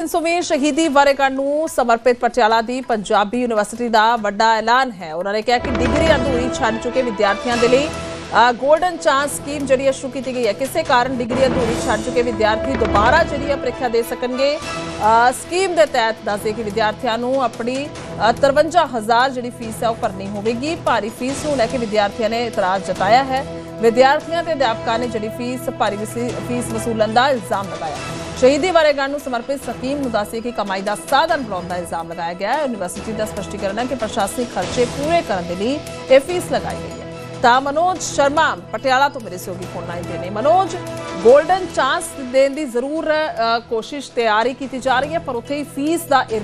300ਵੀਂ ਸ਼ਹੀਦੀ ਵਰ੍ਹੇਗੰਢ ਨੂੰ ਸਮਰਪਿਤ ਪਟਿਆਲਾ ਦੀ ਪੰਜਾਬੀ ਯੂਨੀਵਰਸਿਟੀ ਦਾ ਵੱਡਾ ਐਲਾਨ ਹੈ। ਉਹਨਾਂ ਨੇ ਕਿਹਾ ਕਿ ਡਿਗਰੀ ਅਧੂਰੀ ਛੱਡ ਚੁੱਕੇ ਵਿਦਿਆਰਥੀਆਂ ਦੇ ਲਈ ਗੋਲਡਨ ਚਾਂਸ ਸਕੀਮ ਜਿਹੜੀ ਹੈ ਸ਼ੁਰੂ ਕੀਤੀ ਗਈ ਹੈ। ਕਿਸੇ ਕਾਰਨ ਡਿਗਰੀ ਅਧੂਰੀ ਛੱਡ ਚੁੱਕੇ ਵਿਦਿਆਰਥੀ ਦੁਬਾਰਾ ਜਿਹੜੀ ਹੈ ਪ੍ਰੀਖਿਆ ਦੇ ਸਕਣਗੇ ਸਕੀਮ ਦੇ ਤਹਿਤ ਦੱਸਦੇ ਕਿ ਵਿਦਿਆਰਥੀਆਂ ਨੂੰ ਆਪਣੀ ਅ, 53000 ਜਿਹੜੀ ਫੀਸ ਹੈ ਉਹ ਭਰਨੀ ਹੋਵੇਗੀ। ਭਾਰੀ ਫੀਸ ਨੂੰ ਲੈ ਕੇ ਵਿਦਿਆਰਥੀਆਂ ਨੇ ਇਤਰਾਜ਼ ਜਤਾਇਆ ਹੈ। ਵਿਦਿਆਰਥੀਆਂ ਤੇ ਅਧਿਆਪਕਾਂ ਨੇ ਜਿਹੜੀ ਫੀਸ ਭਾਰੀ ਫੀਸ ਵਸੂਲਣ ਦਾ ਇਲਜ਼ਾਮ ਲਗਾਇਆ। ਸ਼ਹੀਦੀ ਵਰ੍ਹੇਗੰਢ ਨੂੰ ਸਮਰਪਿਤ ਸਕੀਮ ਨੂੰ ਦੱਸਿਆ ਕਿ ਕਮਾਈ ਦਾ ਸਾਧਨ ਬਣਾਉਣ ਦਾ ਇਲਜ਼ਾਮ ਲਗਾਇਆ ਗਿਆ ਹੈ। ਯੂਨੀਵਰਸਿਟੀ ਦਾ ਸਪਸ਼ਟੀਕਰਨ ਹੈ ਕਿ ਪ੍ਰਸ਼ਾਸਨਿਕ ਖਰਚੇ ਪੂਰੇ ਕਰਨ ਦੇ ਲਈ ਇਹ ਫੀਸ ਲਗਾਈ ਗਈ ਹੈ। ਤਾਂ ਮਨੋਜ ਸ਼ਰਮਾ, ਪਟਿਆਲਾ ਤੋਂ ਮੇਰੇ ਸਹਿਯੋਗੀ ਫੋਨ ਲਾਈਨ ਤੇ ਨੇ। ਮਨੋਜ 골ਡਨ ਚਾਂਸ ਦੇਣ ਦੀ ਜ਼ਰੂਰ ਕੋਸ਼ਿਸ਼ ਤਿਆਰੀ ਕੀਤੀ ਜਾ ਰਹੀ ਹੈ, ਪਰ ਉੱਥੇ ਹੀ ਫੀਸ ਦਾ ਇਹ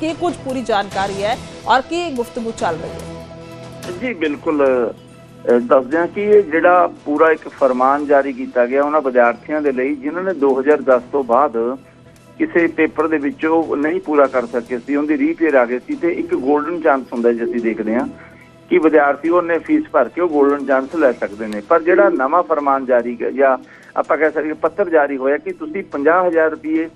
ਕੀ ਕੁਝ ਪੂਰੀ ਜਾਣਕਾਰੀ ਹੈ ਔਰ ਕੀ ਗੁਫ਼ਤਗੂ ਚੱਲ ਰਹੀ ਹੈ? ਜੀ, ਬਿਲਕੁਲ ਦੱਸਦੇ ਹਾਂ ਕਿ ਇਹ ਜਿਹੜਾ ਪੂਰਾ ਇੱਕ ਫਰਮਾਨ ਜਾਰੀ ਕੀਤਾ ਗਿਆ ਉਹਨਾਂ ਵਿਦਿਆਰਥੀਆਂ ਦੇ ਲਈ, ਜਿਨ੍ਹਾਂ ਨੇ 2010 ਤੋਂ ਬਾਅਦ ਕਿਸੇ ਪੇਪਰ ਦੇ ਵਿੱਚੋਂ ਨਹੀਂ ਪੂਰਾ ਕਰ ਸਕੇ ਸੀ, ਉਹਦੀ ਰੀਪੇਅਰ ਆ ਗਈ ਸੀ ਤੇ ਇੱਕ 골ਡਨ ਚਾਂਸ ਹੁੰਦਾ ਜਿਸ ਅਸੀਂ ਦੇਖਦੇ ਹਾਂ ਕਿ ਵਿਦਿਆਰਥੀ ਉਹਨੇ ਫੀਸ ਭਰ ਕੇ ਉਹ 골ਡਨ ਚਾਂਸ ਲੈ ਸਕਦੇ ਨੇ। ਪਰ ਜਿਹੜਾ ਨਵਾਂ ਫਰਮਾਨ ਜਾਰੀ ਜਾਂ ਆਪਾਂ ਕਹਿ ਸਕਦੇ ਪੱਤਰ ਜਾਰੀ ਹੋਇਆ ਕਿ ਤੁਸੀਂ 50000 ਰੁਪਏ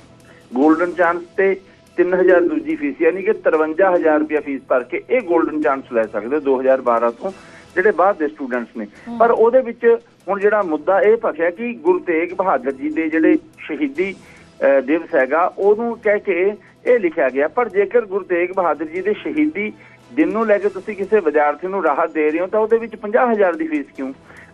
골ਡਨ ਚਾਂਸ ਤੇ 3000 ਦੂਜੀ ਫੀਸ, ਯਾਨੀ ਕਿ 53000 ਰੁਪਏ ਫੀਸ ਭਰ ਕੇ ਇਹ 골ਡਨ ਚਾਂਸ ਲੈ ਸਕਦੇ ਹੋ 2012 ਤੋਂ। ਜਿਹੜੇ ਬਾਅਦ ਦੇ ਸਟੂਡੈਂਟਸ ਨੇ। ਪਰ ਉਹਦੇ ਵਿੱਚ ਹੁਣ ਜਿਹੜਾ ਮੁੱਦਾ ਇਹ ਭਖਿਆ ਕਿ ਗੁਰੂ ਤੇਗ ਬਹਾਦਰ ਜੀ ਦੇ ਜਿਹੜੇ ਸ਼ਹੀਦੀ ਦਿਵਸ ਹੈਗਾ ਉਹਨੂੰ ਕਹਿ ਕੇ ਇਹ ਲਿਖਿਆ ਗਿਆ। ਪਰ ਜੇਕਰ ਗੁਰੂ ਤੇਗ ਬਹਾਦਰ ਜੀ ਦੇ ਸ਼ਹੀਦੀ ਦਿਨ ਨੂੰ ਲੈ ਕੇ ਤੁਸੀਂ ਕਿਸੇ ਵਿਦਿਆਰਥੀ ਨੂੰ ਰਾਹਤ ਦੇ ਰਹੇ ਹੋ ਤਾਂ ਉਹਦੇ ਵਿੱਚ 50000 ਦੀ ਫੀਸ ਕਿਉਂ?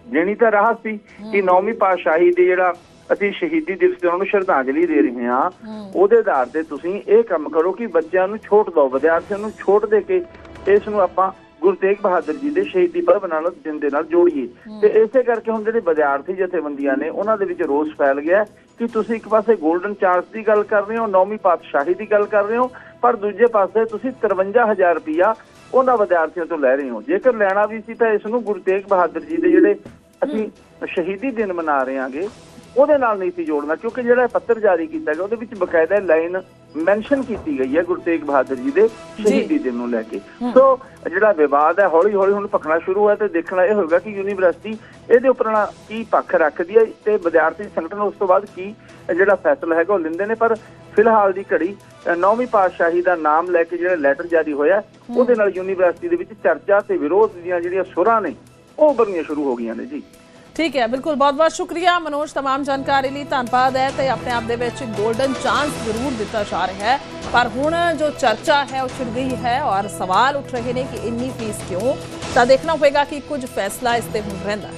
ਦੇਣੀ ਤਾਂ ਰਾਹਤ ਸੀ ਕਿ ਨੌਵੀਂ ਪਾਤਸ਼ਾਹੀ ਦੇ ਜਿਹੜਾ ਅਸੀਂ ਸ਼ਹੀਦੀ ਦਿਵਸ ਤੇ ਉਹਨਾਂ ਨੂੰ ਸ਼ਰਧਾਂਜਲੀ ਦੇ ਰਹੇ ਹਾਂ। ਉਹਦੇ ਆਧਾਰ ਤੇ ਤੁਸੀਂ ਇਹ ਕੰਮ ਕਰੋ ਕਿ ਬੱਚਿਆਂ ਨੂੰ ਛੋਟ ਦਿਓ ਵਿਦਿਆਰਥੀਆਂ ਨੂੰ ਛੋਟ ਦੇ ਕੇ ਇਸ ਨੂੰ ਆਪਾਂ ਗੁਰੂ ਤੇਗ ਬਹਾਦਰ ਜੀ ਦੇ ਸ਼ਹੀਦੀ ਪਰਵ ਨਾਲ ਦਿਨ ਦੇ ਨਾਲ ਜੋੜੀਏ। ਤੇ ਇਸੇ ਕਰਕੇ ਹੁਣ ਜਿਹੜੇ ਵਿਦਿਆਰਥੀ ਜਥੇਬੰਦੀਆਂ ਨੇ ਉਹਨਾਂ ਦੇ ਵਿੱਚ ਰੋਸ ਫੈਲ ਗਿਆ ਕਿ ਤੁਸੀਂ ਇੱਕ ਪਾਸੇ 골ਡਨ ਚਾਂਸ ਦੀ ਗੱਲ ਕਰ ਰਹੇ ਹੋ ਨੌਵੀਂ ਪਾਤਸ਼ਾਹੀ ਦੀ ਗੱਲ ਕਰ ਰਹੇ ਹੋ ਪਰ ਦੂਜੇ ਪਾਸੇ ਤੁਸੀਂ 53000 ਰੁਪਇਆ ਉਹਨਾਂ ਵਿਦਿਆਰਥੀਆਂ ਤੋਂ ਲੈ ਰਹੇ ਹੋ। ਜੇਕਰ ਲੈਣਾ ਵੀ ਸੀ ਤਾਂ ਇਸ ਨੂੰ ਗੁਰੂ ਤੇਗ ਬਹਾਦਰ ਜੀ ਦੇ ਜਿਹੜੇ ਅਸੀਂ ਸ਼ਹੀਦੀ ਦਿਨ ਮਨਾ ਰਹੇ ਹਾਂਗੇ ਉਹਦੇ ਨਾਲ ਨਹੀਂ ਸੀ ਜੋੜਨਾ ਕਿਉਂਕਿ ਜਿਹੜਾ ਪੱਤਰ ਜਾਰੀ ਕੀਤਾ ਗਿਆ ਉਹਦੇ ਵਿੱਚ ਬਕਾਇਦਾ ਲਾਈਨ ਮੈਂਸ਼ਨ ਕੀਤੀ ਗਈ ਹੈ ਗੁਰੂ ਤੇਗ ਬਹਾਦਰ ਜੀ ਦੇ ਸ਼ਹੀਦੀ ਦਿਨ ਨੂੰ ਲੈ ਕੇ। ਸੋ ਜਿਹੜਾ ਵਿਵਾਦ ਹੈ ਹੌਲੀ ਹੌਲੀ ਹੁਣ ਭਖਣਾ ਸ਼ੁਰੂ ਹੋਇਆ ਤੇ ਦੇਖਣਾ ਇਹ ਹੋਵੇਗਾ ਕਿ ਯੂਨੀਵਰਸਿਟੀ ਇਹਦੇ ਉੱਪਰ ਕੀ ਪੱਖ ਰੱਖਦੀ ਹੈ ਤੇ ਵਿਦਿਆਰਥੀ ਸੰਗਠਨ ਉਸ ਤੋਂ ਬਾਅਦ ਕੀ ਜਿਹੜਾ ਫੈਸਲਾ ਹੈਗਾ ਉਹ ਲੈਂਦੇ ਨੇ। ਪਰ ਫਿਲਹਾਲ ਦੀ ਘੜੀ ਨੌਵੀਂ ਪਾਤਸ਼ਾਹੀ ਦਾ ਨਾਮ ਲੈ ਕੇ ਜਿਹੜਾ ਲੈਟਰ ਜਾਰੀ ਹੋਇਆ ਉਹਦੇ ਨਾਲ ਯੂਨੀਵਰਸਿਟੀ ਦੇ ਵਿੱਚ ਚਰਚਾ ਤੇ ਵਿਰੋਧ ਦੀਆਂ ਜਿਹੜੀਆਂ ਸੁਰਾਂ ਨੇ ਉਹ ਉੱਭਰਨੀਆਂ ਸ਼ੁਰੂ ਹੋ ਗਈਆਂ ਨੇ ਜੀ। ਠੀਕ ਹੈ, ਬਿਲਕੁਲ ਬਹੁਤ ਬਹੁਤ ਸ਼ੁਕਰੀਆ ਮਨੋਜ तमाम ਜਾਣਕਾਰੀ ਲਈ ਧੰਨਵਾਦ ਹੈ ਤੇ ਆਪਣੇ ਆਪ ਦੇ ਵਿੱਚ 골ਡਨ ਚਾਂਸ ਜ਼ਰੂਰ ਦਿੱਤਾ ਜਾ ਰਿਹਾ ਹੈ। ਪਰ ਹੁਣ ਜੋ ਚਰਚਾ ਹੈ, ਉਹ ਛਿੜ ਗਈ ਹੈ ਔਰ ਸਵਾਲ ਉੱਠ ਰਹੇ ਨੇ ਕਿ ਇੰਨੀ ਫੀਸ ਕਿਉਂ? ਤਾਂ ਦੇਖਣਾ ਹੋਵੇਗਾ ਕਿ ਕੁਝ ਫੈਸਲਾ ਇਸ ਤੇ ਹੁਣ ਰਹਿੰਦਾ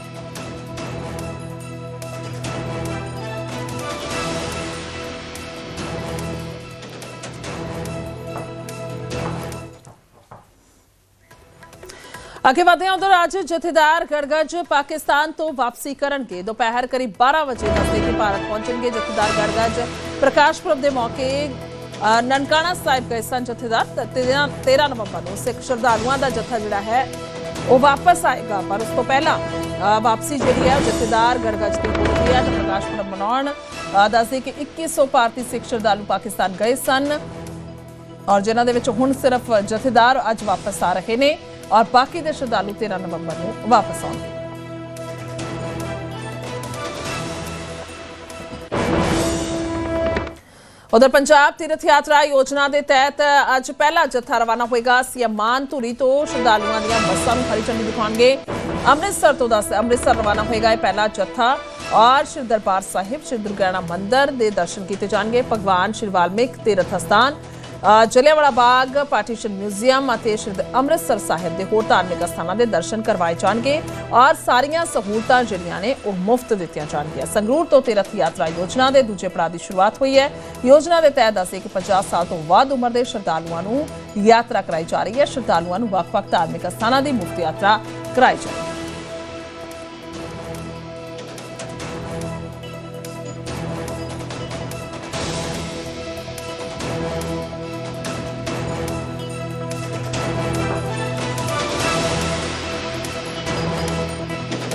ਅੱਗੇ ਵਧਦੇ ਹਾਂ ਉਧਰ ਅੱਜ ਜਥੇਦਾਰ ਗੜਗੜ ਪਾਕਿਸਤਾਨ ਤੋਂ ਵਾਪਸੀ ਕਰਨਗੇ। ਦੁਪਹਿਰ ਕਰੀਬ 12 ਵਜੇ ਦੱਸਦੇ ਕਿ ਭਾਰਤ ਪਹੁੰਚਣਗੇ ਜਥੇਦਾਰ ਗੜਗੜ ਪ੍ਰਕਾਸ਼ ਪੁਰਬ ਦੇ ਮੌਕੇ ਨਨਕਾਣਾ ਸਾਹਿਬ ਗਏ ਸਨ ਜਥੇਦਾਰ। ਤੇ 13 ਨਵੰਬਰ ਨੂੰ ਸਿੱਖ ਸ਼ਰਧਾਲੂਆਂ ਦਾ ਜਥਾ ਜਿਹੜਾ ਹੈ ਉਹ ਵਾਪਸ ਆਏਗਾ। ਪਰ ਉਸ ਤੋਂ ਪਹਿਲਾਂ ਵਾਪਸੀ ਜਿਹੜੀ ਹੈ ਜਥੇਦਾਰ ਗੜਗੜ ਦੀ ਹੋ ਰਹੀ ਹੈ। ਪ੍ਰਕਾਸ਼ ਪੁਰਬ ਮਨਾਉਣ ਅ, ਦੱਸਦੇ ਕਿ 2100 ਭਾਰਤੀ ਸਿੱਖ ਸ਼ਰਧਾਲੂ ਪਾਕਿਸਤਾਨ ਗਏ ਸਨ। ਔਰ ਜਿਨ੍ਹਾਂ ਦੇ ਵਿੱਚ ਹੁਣ ਸਿਰਫ ਜਥੇਦਾਰ ਅੱਜ ਵਾਪਸ ਆ ਰਹੇ ਨੇ। ਔਰ ਬਾਕੀ ਦੇ ਸ਼ਰਧਾਲੂ 13 ਨਵੰਬਰ ਨੂੰ ਵਾਪਸ ਆਉਣਗੇ। ਉਧਰ ਪੰਜਾਬ ਤੀਰਥ ਯਾਤਰਾ ਯੋਜਨਾ ਦੇ ਤਹਿਤ ਅੱਜ ਪਹਿਲਾ ਜੱਥਾ ਰਵਾਨਾ ਹੋਏਗਾ। ਸੀਐਮ ਮਾਨ ਧੂਰੀ ਤੋਂ ਸ਼ਰਧਾਲੂਆਂ ਦੀਆਂ ਬੱਸਾਂ ਨੂੰ ਹਰੀ ਝੰਡੀ ਦਿਖਾਉਣਗੇ। ਅੰਮ੍ਰਿਤਸਰ ਤੋਂ ਦੱਸ ਅੰਮ੍ਰਿਤਸਰ ਰਵਾਨਾ ਹੋਏਗਾ ਇਹ ਪਹਿਲਾ ਜੱਥਾ ਔਰ ਸ਼੍ਰੀ ਦਰਬਾਰ ਸਾਹਿਬ, ਸ਼੍ਰੀ ਦੁਰਗਿਆਣਾ ਮੰਦਿਰ ਦੇ ਦਰਸ਼ਨ ਕੀਤੇ ਜਾਣਗੇ। ਭਗਵਾਨ ਸ਼੍ਰੀ ਵਾਲਮੀਕ ਤੀਰਥ ਅਸਥਾਨ ਜਲਿਆਂਵਾਲਾ ਬਾਗ, ਪਾਰਟੀਸ਼ਨ ਮਿਊਜ਼ੀਅਮ ਅਤੇ ਸ਼੍ਰੀ ਅੰਮ੍ਰਿਤਸਰ ਸਾਹਿਬ ਦੇ ਹੋਰ ਧਾਰਮਿਕ ਸਥਾਨਾਂ ਦੇ ਦਰਸ਼ਨ ਕਰਵਾਏ ਜਾਣਗੇ। ਔਰ ਸਾਰੀਆਂ ਸਹੂਲਤਾਂ ਜਿਹੜੀਆਂ ਨੇ, ਉਹ ਮੁਫਤ ਦਿੱਤੀਆਂ ਜਾਣਗੀਆਂ। ਸੰਗਰੂਰ ਤੋਂ ਤੀਰਥ ਯਾਤਰਾ ਯੋਜਨਾ ਦੇ ਦੂਜੇ ਪੜਾਅ ਦੀ ਸ਼ੁਰੂਆਤ ਹੋਈ ਹੈ। ਯੋਜਨਾ ਦੇ ਤਹਿਤ ਦੱਸੇ ਕਿ 50 ਸਾਲ ਤੋਂ ਵੱਧ ਉਮਰ ਦੇ ਸ਼ਰਧਾਲੂਆਂ ਨੂੰ ਯਾਤਰਾ ਕਰਾਈ ਜਾ ਰਹੀ ਹੈ। ਸ਼ਰਧਾਲੂਆਂ ਨੂੰ ਵੱਖ-ਵੱਖ ਧਾਰਮਿਕ ਸਥਾਨਾਂ ਦੀ ਮੁਫਤ ਯਾਤਰਾ ਕਰਾਈ ਜਾਏਗੀ।